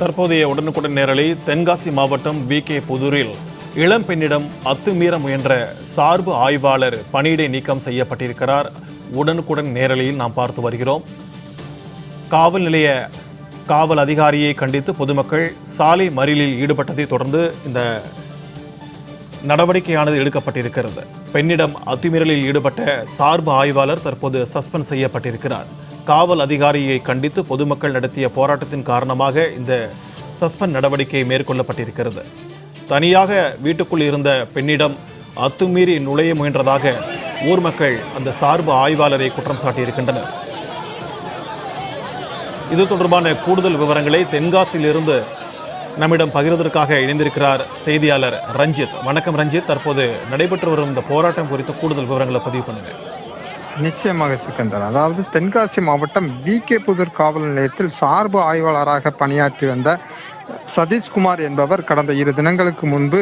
தற்போதைய உடனுக்குடன் நேரலை தென்காசி மாவட்டம் வி கே புதூரில் இளம் பெண்ணிடம் அத்துமீற முயன்ற சார்பு ஆய்வாளர் பணியிடை நீக்கம் செய்யப்பட்டிருக்கிறார். உடனுக்குடன் நேரலையில் நாம் பார்த்து வருகிறோம். காவல் நிலைய காவல் அதிகாரியை கண்டித்து பொதுமக்கள் சாலை மறியலில் ஈடுபட்டதை தொடர்ந்து இந்த நடவடிக்கையானது எடுக்கப்பட்டிருக்கிறது. பெண்ணிடம் அத்துமீறலில் ஈடுபட்ட சார்பு ஆய்வாளர் தற்போது சஸ்பெண்ட் செய்யப்பட்டிருக்கிறார். காவல் அதிகாரியை கண்டித்து பொதுமக்கள் நடத்திய போராட்டத்தின் காரணமாக இந்த சஸ்பெண்ட் நடவடிக்கை மேற்கொள்ளப்பட்டிருக்கிறது. தனியாக வீட்டுக்குள் இருந்த பெண்ணிடம் அத்துமீறி நுழைய முயன்றதாக ஊர் மக்கள் அந்த சார்பு ஆய்வாளரை குற்றம் சாட்டியிருக்கின்றனர். இது தொடர்பான கூடுதல் விவரங்களை தென்காசியில் இருந்து நம்மிடம் பகிர்வதற்காக இணைந்திருக்கிறார் செய்தியாளர் ரஞ்சித். வணக்கம் ரஞ்சித். தற்போது நடைபெற்று வரும் இந்த போராட்டம் குறித்து கூடுதல் விவரங்களை பதிவு பண்ணுங்கள். நிச்சயமாக சிக்கந்தர் அதாவது தென்காசி மாவட்டம் வி கே புதூர் காவல் நிலையத்தில் சார்பு ஆய்வாளராக பணியாற்றி வந்த சதீஷ்குமார் என்பவர் கடந்த இரு தினங்களுக்கு முன்பு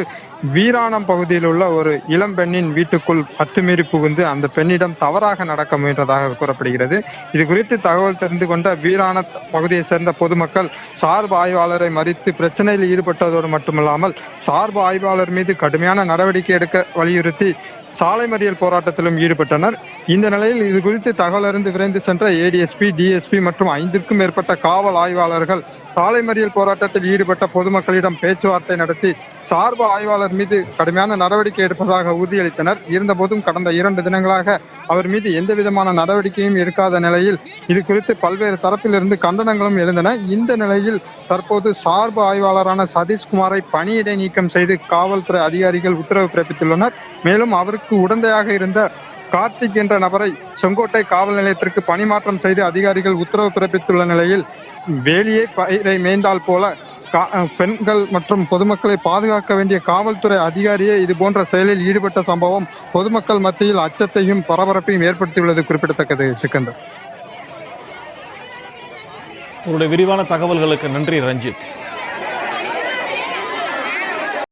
வீராணம் பகுதியில் உள்ள ஒரு இளம் பெண்ணின் வீட்டுக்குள் அத்துமீறி புகுந்து அந்த பெண்ணிடம் தவறாக நடக்க முயன்றதாக கூறப்படுகிறது. இது குறித்து தகவல் தெரிந்து கொண்ட வீராண பகுதியை சேர்ந்த பொதுமக்கள் சார்பு ஆய்வாளரை மறித்து பிரச்சனையில் ஈடுபட்டதோடு மட்டுமல்லாமல் சார்பு ஆய்வாளர் மீது கடுமையான நடவடிக்கை எடுக்க வலியுறுத்தி சாலை மறியல் போராட்டத்திலும் ஈடுபட்டனர். இந்த நிலையில் இது குறித்து தகவல் அறிந்து விரைந்து சென்ற ஏடிஎஸ்பி டிஎஸ்பி மற்றும் ஐந்திற்கும் மேற்பட்ட காவல் ஆய்வாளர்கள் சாலை மறியல் போராட்டத்தில் ஈடுபட்ட பொதுமக்களிடம் பேச்சுவார்த்தை நடத்தி சார்பு ஆய்வாளர் மீது கடுமையான நடவடிக்கை எடுப்பதாக உறுதியளித்தனர். இருந்தபோதும் கடந்த இரண்டு தினங்களாக அவர் மீது எந்த விதமான நடவடிக்கையும் இருக்காத நிலையில் இது குறித்து பல்வேறு தரப்பிலிருந்து கண்டனங்களும் எழுந்தன. இந்த நிலையில் தற்போது சார்பு ஆய்வாளரான சதீஷ்குமாரை பணியிடை நீக்கம் செய்து காவல்துறை அதிகாரிகள் உத்தரவு பிறப்பித்துள்ளனர். மேலும் அவருக்கு உடந்தையாக இருந்த கார்த்திக் என்ற நபரை செங்கோட்டை காவல் நிலையத்திற்கு பணிமாற்றம் செய்து அதிகாரிகள் உத்தரவு பிறப்பித்துள்ள நிலையில் வேலியை பயிரை மேய்ந்தால் போல கா- பெண்கள் மற்றும் பொதுமக்களை பாதுகாக்க வேண்டிய காவல்துறை அதிகாரியே இது போன்ற செயலில் ஈடுபட்ட சம்பவம் பொதுமக்கள் மத்தியில் அச்சத்தையும் பரபரப்பையும் ஏற்படுத்தியுள்ளது குறிப்பிடத்தக்கது. சிக்கந்தர். உங்களுடைய விரிவான தகவல்களுக்கு நன்றி ரஞ்சித்.